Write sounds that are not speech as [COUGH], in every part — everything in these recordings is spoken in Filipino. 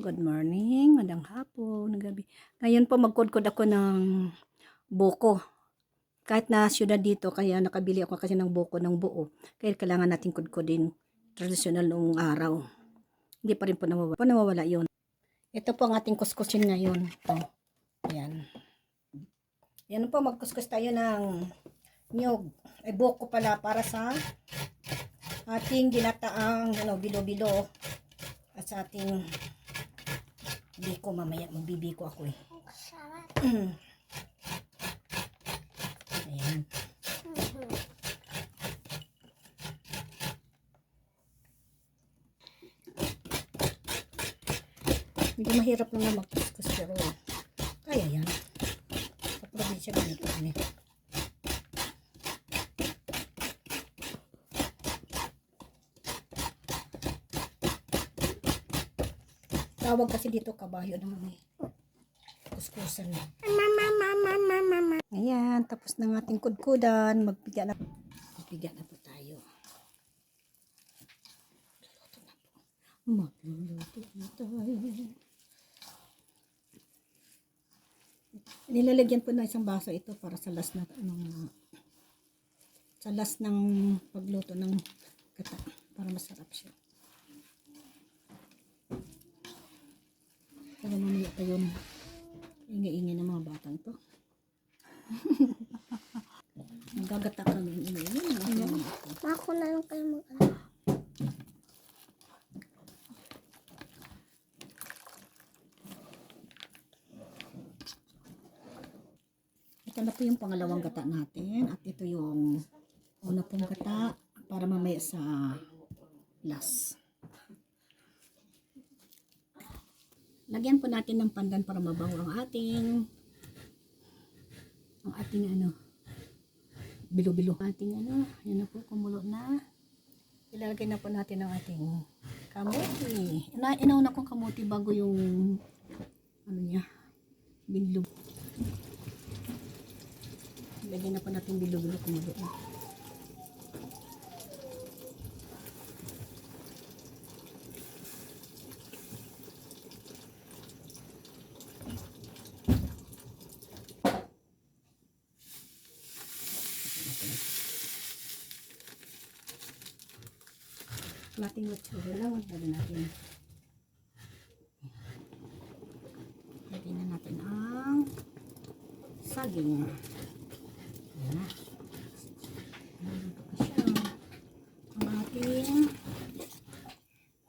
good morning, madang hapon, gabi. Ngayon po magkudkod ako ng buko. Kahit na syudad dito, kaya nakabili ako kasi ng buko ng buo. Kaya kailangan natin kudkudin traditional noong araw. Hindi pa rin po nawawala. Po nawawala yun. Ito po ang ating kuskusin ngayon. Ito. Ayan. Yan po, magkuskus tayo ng niyog. Ay, buko pala para sa ating ginataang ano, bilo-bilo at sa ating biko mamaya magbibiko ako eh. Ayan. Medyo mahirap lang na magkuskus pero kaya yan. Sa probinsya ganito kami Tawag kasi dito kabayo naman eh. Kuskusan. Ayan, tapos ng ating kudkudan. Magbiga na. Magbiga na po tayo. Magluluto na po. Magluluto na tayo. Nilalagyan po na isang baso ito para sa last na anong, sa last ng pagluto ng gata para masarap siya. Para mamaya pa yun. Ingay-ingay ng mga batang to. [LAUGHS] Nagagata kami. Ingay-ingay. Ako na lang kayo mag. Ito na po yung pangalawang gata natin. At ito yung una pong gata para mamaya sa last. Lagyan po natin ng pandan para mabango ang ating ang ating ano bilo-bilo. Ating ano yan na po kumulo na. Ilalagay na po natin ang ating kamuti. Ina inauna kong kamuti bago yung ano niya bilo. Lagyan na po natin bilo-bilo kumulo na natin matsura lang. Lagyan natin. Lagyan na natin ang saging. Ayan na. Ang ating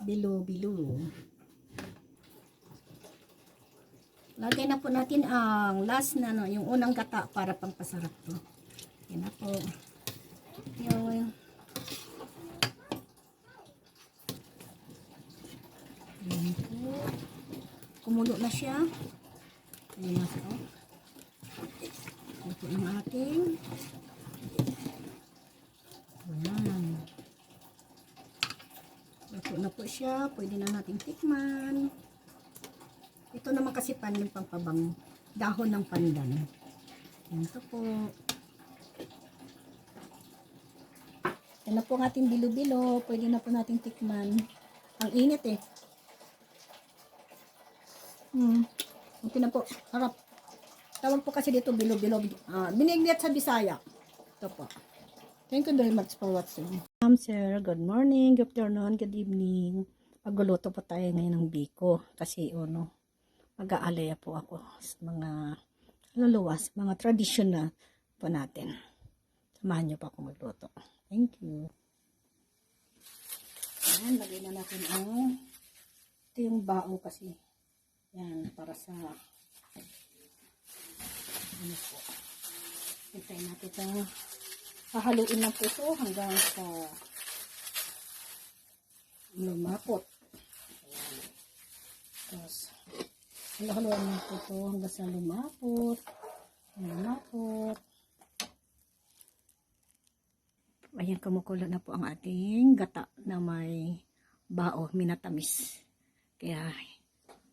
bilo-bilo lagyan na po natin ang last na no, yung unang gata para pampasarap to. Yan na po. Yung Ayan po. Kumulo na siya. Ayan na po. Ito ang ating. Ayan. Ito na po siya. Pwede na nating tikman. Ito naman kasi pan yung pangpabang dahon ng pandan. Ito po. Yan na po ang ating bilo-bilo. Pwede na po nating tikman. Ang init eh. Hmm. Okay na po. Harap. Tawag po kasi dito bilo-bilo. Ah, binignit sa Bisaya. Ito po. Thank you very much for watching. Ma'am sir, good morning, good afternoon, good evening. Pagluluto po tayo ngayon ng biko. Kasi ano, mag-aalaya po ako sa mga luluwas, mga traditional po natin. Samahan niyo pa ako magluto. Thank you. Ayan, lagay na natin ang ito yung bao kasi. Yan, para sa ano po. Hintayin natin ito. Hahaluin po ito hanggang sa lumapot. Ayan. Tapos, halahaluan lang po ito hanggang sa lumapot. Lumapot. Ayan, kumukulo na po ang ating gata na may bao, minatamis. Kaya,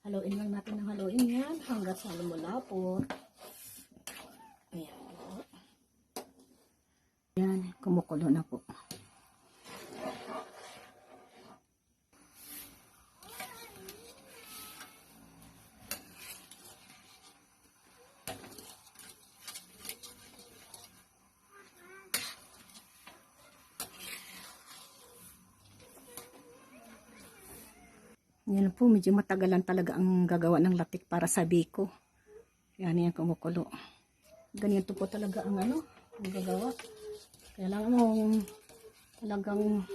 Haluin lang natin ng haluin yan hanggang sa lumulapot. Ayan po. Ayan, kumukulo na po. Yan po, medyo matagalan talaga ang gagawa ng latik para sa biko. Yan yan kumukulo. Ganito po talaga ang ano, ang gagawa. Kailangan mong talagang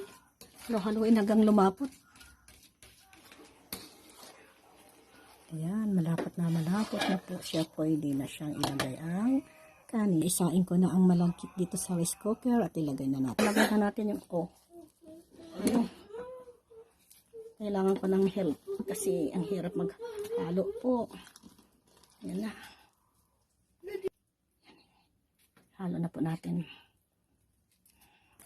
halo-haluin hanggang lumapot. Ayan, malapot na malapot na po siya. Pwede na siyang ilagay ang kanin. Isain ko na ang malangkit dito sa rice cooker at ilagay na natin. Ilagay na natin yung o. Kailangan ko ng help kasi ang hirap maghalo po. Yan na. Halo na po natin.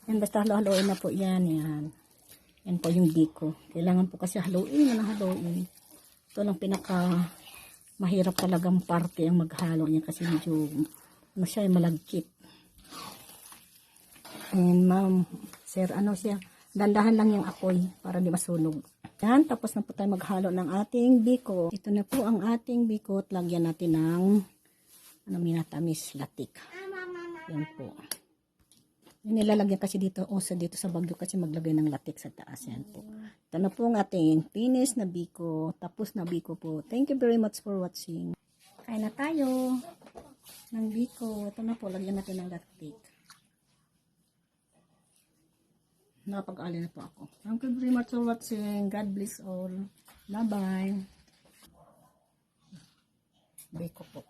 Yan, basta halo-haloin na po yan. Yan. Yan po yung biko. Kailangan po kasi haluin na haluin. Ito lang pinaka mahirap talagang parte ang maghalo niya kasi medyo ano siya, malagkit. And ma'am, sir, ano siya, dandahan lang yung apoy para di masunog. Yan, tapos na po tayo maghalo ng ating biko. Ito na po ang ating biko lagyan natin ng ano, minatamis latik. Yan po. Yung nilalagyan kasi dito, uso dito sa bagyo kasi maglagay ng latik sa taas. Yan po. Ito na po ang ating finish na biko. Tapos na biko po. Thank you very much for watching. Kain na tayo ng biko. Ito na po, lagyan natin ng latik. Napag-ali na po ako. Thank you very much for watching. God bless all. Bye-bye. Biko po.